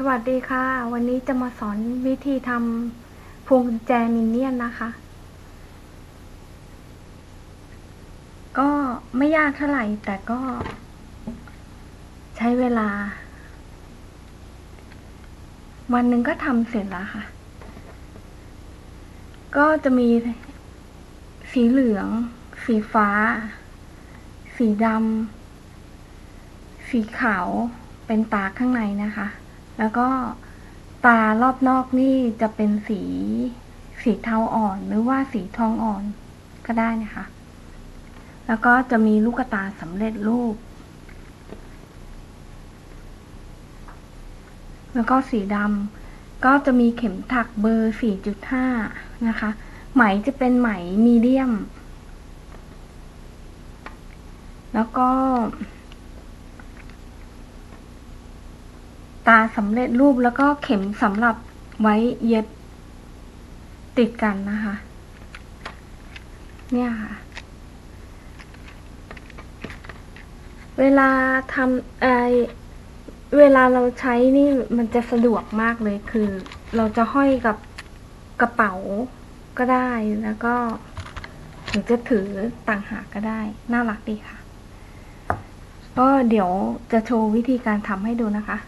สวัสดีค่ะ วันนี้จะมาสอนวิธีทำพวงกุญแจมินเนี่ยนนะคะ ก็ไม่ยากเท่าไหร่ แต่ก็ใช้เวลา วันหนึ่งก็ทำเสร็จแล้วค่ะ ก็จะมีสีเหลือง สีฟ้า สีดำ สีขาวเป็นตาข้างในนะคะ แล้วก็ตารอบนอกนี่จะเป็นสีสีเทาอ่อนหรือว่าสีทองอ่อนก็ได้นะคะ แล้วก็จะมีลูกตาสำเร็จรูป แล้วก็สีดำก็จะมีเข็มถักเบอร์ 4.5 นะคะ ไหมจะเป็นไหมมีเดียม แล้วก็ ตาสำเร็จรูปแล้วก็เข็มสำหรับไว้เย็บติดกันนะคะ เนี่ยค่ะ เวลาทำไอเวลาเราใช้นี่มันจะสะดวกมากเลยคือ เราจะห้อยกับกระเป๋าก็ได้แล้วก็หรือจะถือต่างหากก็ได้ น่ารักดีค่ะ ก็เดี๋ยวจะโชว์วิธีการทำให้ดูนะคะ